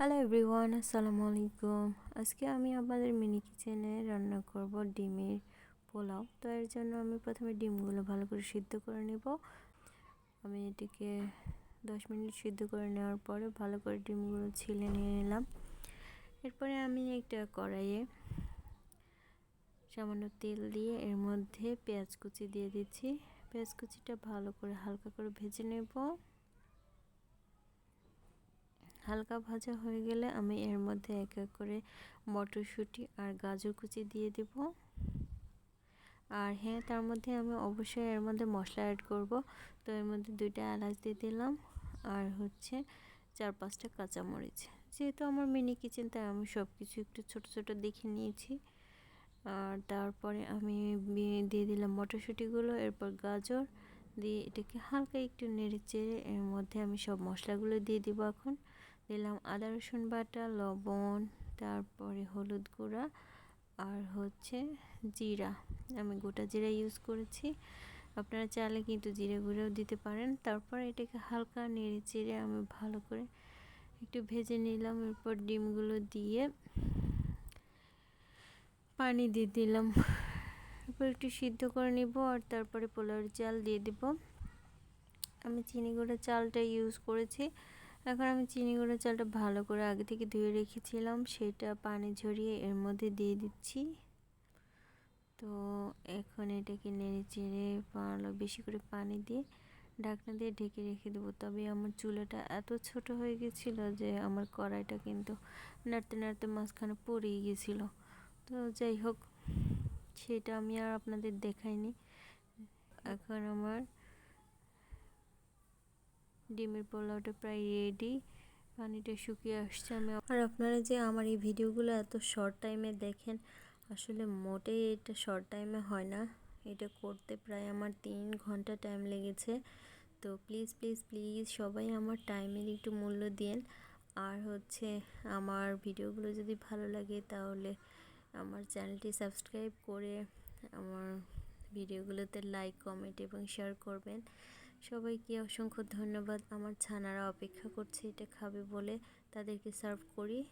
Hello everyone আসসালামু আলাইকুম আজকে আমি আপনাদের মিনি কিচেনে রান্না করব ডিমের পোলাও। তো এর জন্য আমি প্রথমে ডিমগুলো ভালো করে সিদ্ধ করে নেব। আমি এটিকে দশ মিনিট সিদ্ধ করে নেওয়ার পরে ভালো করে ডিমগুলো ছিলে নিয়ে নিলাম। এরপরে আমি একটা কড়াইয়ে সামান্য তেল দিয়ে এর মধ্যে পেঁয়াজ কুচি দিয়ে দিচ্ছি। পেঁয়াজ কুচিটা ভালো করে হালকা করে ভেজে নেব। হালকা ভাজা হয়ে গেলে আমি এর মধ্যে এক এক করে মটরশুঁটি আর গাজর কুচি দিয়ে দেব। আর হ্যাঁ তার মধ্যে আমি অবশ্যই এর মধ্যে মশলা অ্যাড করব। তো এর মধ্যে দুইটা এলাচ দিয়ে দিলাম। আর হচ্ছে চার পাঁচটা কাঁচামরিচ। যেহেতু আমার মিনি কিচেন তাই আমি সব কিছু একটু ছোট ছোট দেখে নিয়েছি। আর তারপরে আমি দিয়ে দিলাম মটরশুঁটিগুলো, এরপর গাজর। দিয়ে এটাকে হালকা একটু নেড়ে চেড়ে এর মধ্যে আমি সব মশলাগুলো দিয়ে দিব এখন। দিলাম আদা, রসুন বাটা, লবণ, তারপরে হলুদ গুঁড়া আর হচ্ছে জিরা। আমি গোটা জিরা ইউজ করেছি। আপনারা চাইলে কিন্তু জিরে গুঁড়োও দিতে পারেন। তারপর এটাকে হালকা নেড়ে চেড়ে আমি ভালো করে একটু ভেজে নিলাম। এরপর ডিমগুলো দিয়ে পানি দিয়ে দিলাম। এরপর একটু সিদ্ধ করে নিব আর তারপরে পোলাওর চাল দিয়ে দেব। আমি চিনি গুঁড়ো চালটা ইউজ করেছি। এখন আমি চিনি গুঁড়ো চালটা ভালো করে আগে থেকে ধুয়ে রেখেছিলাম, সেটা পানি ঝরিয়ে এর মধ্যে দিয়ে দিচ্ছি। তো এখন এটাকে নেড়ে চেড়ে ভালো বেশি করে পানি দিয়ে ঢাকনা দিয়ে ঢেকে রেখে দেবো। তবে আমার চুলাটা এত ছোট হয়ে গেছিল যে আমার কড়াইটা কিন্তু নাড়তে নাড়তে মাঝখানে পড়েই গেছিল। তো যাই হোক, সেটা আমি আর আপনাদের দেখাইনি। এখন আমার ডিমের পোলাওটা প্রায় রেডি পানিটা শুকিয়ে আসছে, আমি আর আপনারা যে আমার এই ভিডিওগুলো এত শর্ট টাইমে দেখেন, আসলে মোটেই এটা শর্ট টাইমে হয় না। এটা করতে প্রায় আমার তিন ঘণ্টা টাইম লেগেছে। তো প্লিজ প্লিজ প্লিজ সবাই আমার টাইমের একটু মূল্য দিন আর হচ্ছে আমার ভিডিওগুলো যদি ভালো লাগে তাহলে আমার চ্যানেলটি সাবস্ক্রাইব করে আমার ভিডিওগুলোতে লাইক কমেন্ট এবং শেয়ার করবেন। সবাইকে অসংখ্য ধন্যবাদ। আমার ছানারা অপেক্ষা করছে এটা খাবে বলে। তাদেরকে সার্ভ করি।